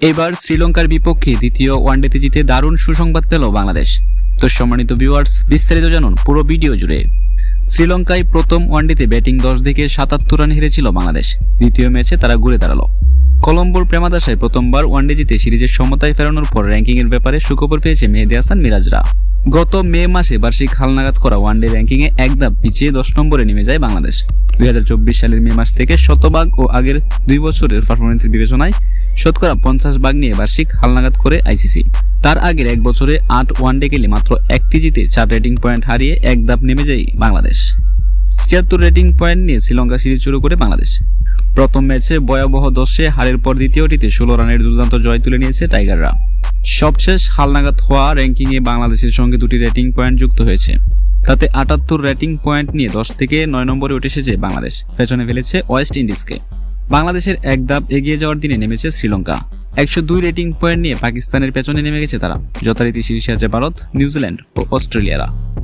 এবার শ্রীলঙ্কার বিপক্ষে দ্বিতীয় ওয়ানডেতে জিতে দারুণ সুসংবাদ পেল বাংলাদেশ। তো সম্মানিত ভিউয়ার্স বিস্তারিত জানুন পুরো ভিডিও জুড়ে। শ্রীলঙ্কায় প্রথম ওয়ানডেতে ব্যাটিং দশ দিকে সাতাত্তর রান হেরেছিল বাংলাদেশ। দ্বিতীয় ম্যাচে তারা ঘুরে দাঁড়াল। কলম্বোর প্রেমাদাসায় প্রথমবার ওয়ানডে জিতে সিরিজের সমতায় ফেরানোর পর র্যাঙ্কিংয়ের ব্যাপারে সুখবর পেয়েছে মেহেদি হাসান মিরাজরা। গত মে মাসে বার্ষিক হালনাগাদ করা ওয়ানডে র্যাঙ্কিংয়ে এক ধাপ পিছিয়ে দশ নম্বরে নেমে যায় বাংলাদেশ। দুই হাজার চব্বিশ সালের মে মাস থেকে শতভাগ ও আগের দুই বছরের পারফরমেন্সের বিবেচনায় শতকরা পঞ্চাশ ভাগ নিয়ে বার্ষিক হালনাগাদ করে আইসিসি। তার আগের এক বছরে আট ওয়ানডে খেলে মাত্র একটি জিতে চার রেটিং পয়েন্ট হারিয়ে এক ধাপ নেমে যায় বাংলাদেশ। ছিয়াত্তর রেটিং পয়েন্ট নিয়ে শ্রীলঙ্কা সিরিজ শুরু করে বাংলাদেশ। প্রথম ম্যাচে ভয়াবহ দশে হারের পর দ্বিতীয়টিতে ষোলো রানের দুর্দান্ত জয় তুলে নিয়েছে টাইগাররা। সবশেষ হালনাগাদ হওয়া র্যাঙ্কিংয়ে বাংলাদেশের সঙ্গে দুটি রেটিং পয়েন্ট যুক্ত হয়েছে। তাতে আটাত্তর রেটিং পয়েন্ট নিয়ে দশ থেকে নয় নম্বরে উঠে এসেছে বাংলাদেশ। পেছনে ফেলেছে ওয়েস্ট ইন্ডিজকে। বাংলাদেশের এক ধাপ এগিয়ে যাওয়ার দিনে নেমেছে শ্রীলঙ্কা। একশো দুই রেটিং পয়েন্ট নিয়ে পাকিস্তানের পেছনে নেমে গেছে তারা। যথারীতি শীর্ষে আছে ভারত, নিউজিল্যান্ড ও অস্ট্রেলিয়ারা।